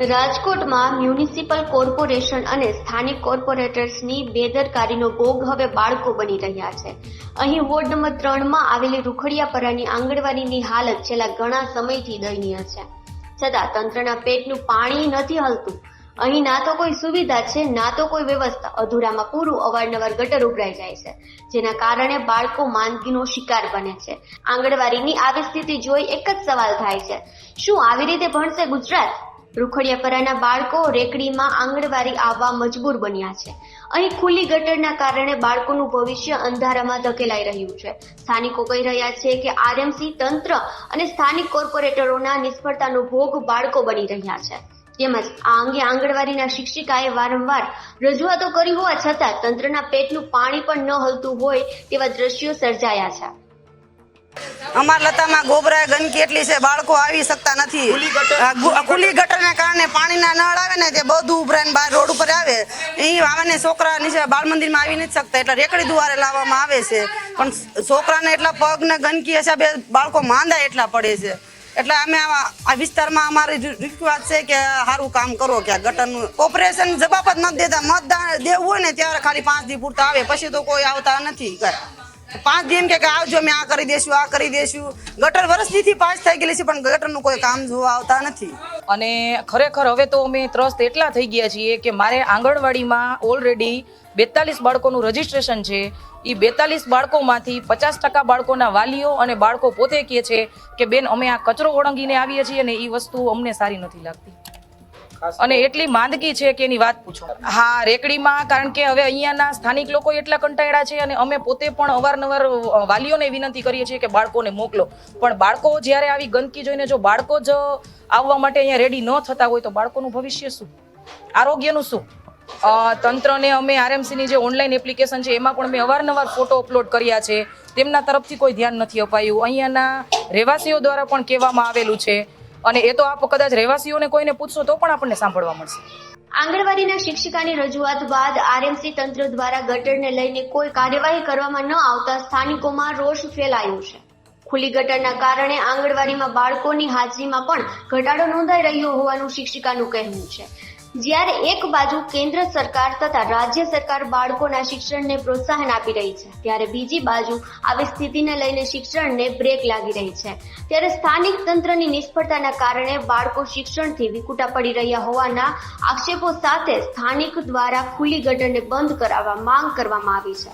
રાજકોટમાં municipal corporation અને સ્થાનિક કોર્પોરેટર્સની બેદરકારીનો ભોગ હવે બાળકો બની રહ્યા છે. અહીં વોર્ડ નંબર ત્રણમાં આવેલી રૂખડિયાપરાની આંગણવાડીની હાલત છેલ્લા ઘણા સમયથી દયનીય છે. છતાં તંત્રના પેટનું પાણી નથી હલતું. અહીં ના તો કોઈ સુવિધા છે, ના તો કોઈ વ્યવસ્થા. અધૂરામાં પૂરું અવારનવાર ગટર ઉભરાઈ જાય છે, જેના કારણે બાળકો માંદગીનો શિકાર બને છે. આંગણવાડીની આવી સ્થિતિ જોઈ એક જ સવાલ થાય છે. શું આવી રીતે ભણશે ગુજરાત? રૂખડિયાપરાના બાળકો રેકડીમાં આંગણવાડી આવવા મજબૂર બન્યા છે. અહીં ખુલ્લી ગટરના કારણે બાળકોનું ભવિષ્ય અંધારામાં ધકેલાઈ રહ્યું છે. સ્થાનિકો કહી રહ્યા છે કે આરએમસી તંત્ર અને સ્થાનિક કોર્પોરેટરોના નિષ્ફળતાનો ભોગ બાળકો બની રહ્યા છે. તેમજ આ અંગે આંગણવાડીના શિક્ષિકાએ વારંવાર રજૂઆતો કરી હોવા છતાં તંત્રના પેટનું પાણી પણ ન હલતું હોય તેવા દ્રશ્યો સર્જાયા છે. અમાર લતામાં ગોબરા ગંદકી એટલી છે બાળકો આવી શકતા નથી. ખુલ્લી ગટરને કારણે પાણીના નળ આવે ને તે બધું ઉભરાઈને બહાર રોડ ઉપર આવે. એ આવે ને છોકરા નીચે બાળ મંદિરમાં આવી નથી શકતા એટલે રેકડી દ્વારે લાવવામાં આવે છે. પણ છોકરાને એટલા પગને ગંદકી હશે બે બાળકો માંદા એટલા પડે છે. એટલે અમે આ વિસ્તારમાં અમારી રિક્વાજ છે કે સારું કામ કરો કે ગટરનું ઓપરેશન જવાબ જ નથી દેતા. મતદાન દેવું હોય ને ત્યારે ખાલી પાંચ દી પૂરતા આવે પછી તો કોઈ આવતા નથી કાંઈ પાંચ દિન કે આવજો અમે આ કરી દેશું, આ કરી દેશું. ગટર વર્ષથી પાંચ થઈ ગયેલી છે, પણ ગટરનું કોઈ કામ જોવા આવતા નથી. અને ખરેખર હવે તો અમે ત્રસ્ત એટલા થઈ ગયા છીએ કે મારે આંગણવાડીમાં ઓલરેડી બેતાલીસ બાળકોનું રજીસ્ટ્રેશન છે. એ બેતાલીસ બાળકોમાંથી પચાસ ટકા બાળકોના વાલીઓ અને બાળકો પોતે કહે છે કે, બેન, અમે આ કચરો ઓળંગીને આવીએ છીએ અને એ વસ્તુ અમને સારી નથી લાગતી. અને એટલી માંદગી છે કે એની વાત પૂછો. હા, રેકડીમાં, કારણ કે હવે અહીંયાના સ્થાનિક લોકો એટલા કંટાળ્યા છે અને અમે પોતે પણ અવારનવાર વાલીઓને વિનંતી કરીએ છીએ કે બાળકોને મોકલો. પણ બાળકો જ્યારે આવી ગંદકી જોઈને જો બાળકો જ આવવા માટે અહીંયા રેડી ન થતા હોય તો બાળકોનું ભવિષ્ય શું? આરોગ્યનું શું? તંત્રને અમે આરએમસીની જે ઓનલાઈન એપ્લિકેશન છે એમાં પણ મેં અવારનવાર ફોટો અપલોડ કર્યા છે. તેમના તરફથી કોઈ ધ્યાન નથી અપાયું. અહીંયાના રહેવાસીઓ દ્વારા પણ કહેવામાં આવેલું છે અને એ તો આપ કદાચ રહેવાસીઓને કોઈને પૂછશો તો પણ આપણને સાંભળવા મળશે. આંગણવાડીના શિક્ષિકાની રજૂઆત બાદ આરએમસી તંત્ર દ્વારા ગટરને લઈને કોઈ કાર્યવાહી કરવામાં ન આવતા સ્થાનિકોમાં રોષ ફેલાયો છે. ખુલ્લી ગટરના કારણે આંગણવાડીમાં બાળકોની હાજરીમાં પણ ઘટાડો નોંધાઈ રહ્યો હોવાનું શિક્ષિકાનું કહેવું છે. જ્યારે એક બાજુ કેન્દ્ર સરકાર તથા રાજ્ય સરકાર બાળકોના શિક્ષણને પ્રોત્સાહન આપી રહી છે, ત્યારે બીજી બાજુ આવી સ્થિતિને લઈને શિક્ષણને બ્રેક લાગી રહી છે. ત્યારે સ્થાનિક તંત્રની નિષ્ફળતાના કારણે બાળકો શિક્ષણથી વિકુટા પડી રહ્યા હોવાના આક્ષેપો સાથે સ્થાનિક દ્વારા ખુલ્લી ગટરને બંધ કરાવવા માંગ કરવામાં આવી છે.